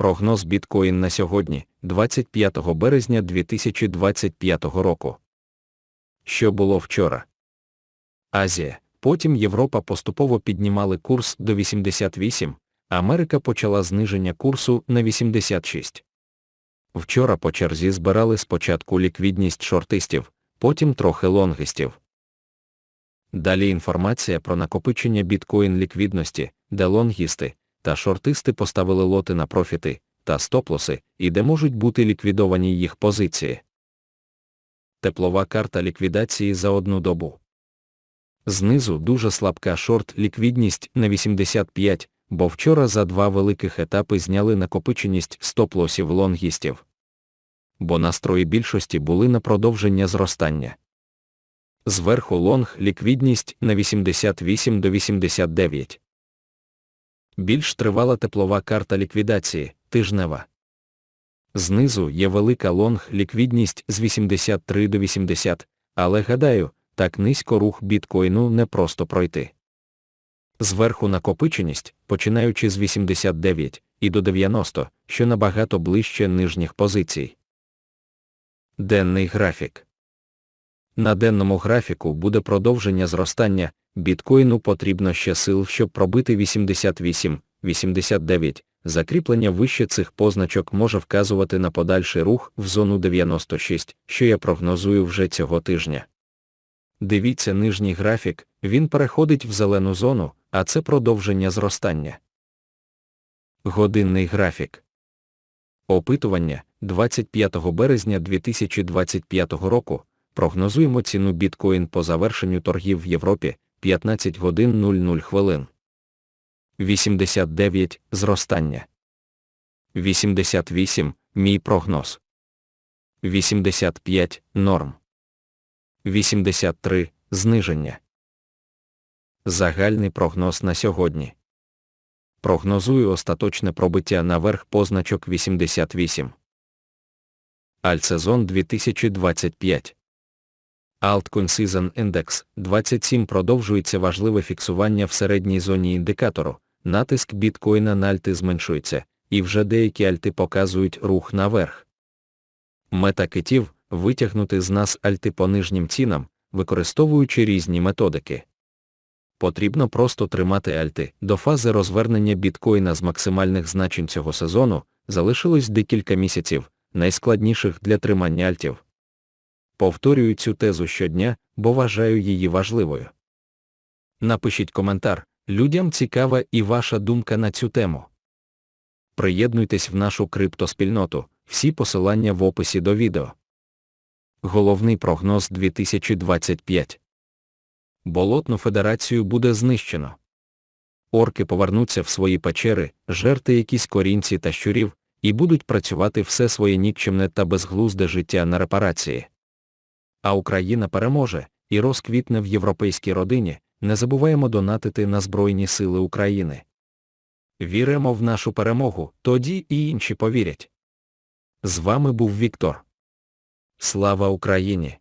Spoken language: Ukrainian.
Прогноз біткоін на сьогодні, 25 березня 2025 року. Що було вчора? Азія, потім Європа поступово піднімали курс до 88, Америка почала зниження курсу на 86. Вчора по черзі збирали спочатку ліквідність шортистів, потім трохи лонгистів. Далі інформація про накопичення біткоін ліквідності, де лонгісти та шортисти поставили лоти на профіти та стоп-лоси, і де можуть бути ліквідовані їх позиції. Теплова карта ліквідації за одну добу. Знизу дуже слабка шорт ліквідність на 85, бо вчора за два великих етапи зняли накопиченість стоп-лосів лонгістів. Бо настрої більшості були на продовження зростання. Зверху лонг ліквідність на 88 до 89. Більш тривала теплова карта ліквідації, тижнева. Знизу є велика лонг ліквідність з 83 до 80, але гадаю, так низько рух біткоїну не просто пройти. Зверху накопиченість, починаючи з 89 і до 90, що набагато ближче нижніх позицій. Денний графік. На денному графіку буде продовження зростання, біткоїну потрібно ще сил, щоб пробити 88, 89. Закріплення вище цих позначок може вказувати на подальший рух в зону 96, що я прогнозую вже цього тижня. Дивіться нижній графік, він переходить в зелену зону, а це продовження зростання. Годинний графік. Опитування 25 березня 2025 року. Прогнозуємо ціну біткоін по завершенню торгів в Європі 15 годин 00 хвилин. 89 зростання. 88 мій прогноз. 85 норм. 83 зниження. Загальний прогноз на сьогодні. Прогнозую остаточне пробиття наверх позначок 88. Альтсезон 2025. Altcoin Season Index 27 продовжується важливе фіксування в середній зоні індикатору, натиск біткоїна на альти зменшується, і вже деякі альти показують рух наверх. Мета китів витягнути з нас альти по нижнім цінам, використовуючи різні методики. Потрібно просто тримати альти. До фази розвернення біткоїна з максимальних значень цього сезону залишилось декілька місяців, найскладніших для тримання альтів. Повторюю цю тезу щодня, бо вважаю її важливою. Напишіть коментар, людям цікава і ваша думка на цю тему. Приєднуйтесь в нашу криптоспільноту, всі посилання в описі до відео. Головний прогноз 2025 Болотну федерацію буде знищено. Орки повернуться в свої печери, жерти якісь корінці та щурів, і будуть працювати все своє нікчемне та безглузде життя на репарації. А Україна переможе і розквітне в європейській родині, не забуваємо донатити на Збройні Сили України. Віримо в нашу перемогу, тоді і інші повірять. З вами був Віктор. Слава Україні!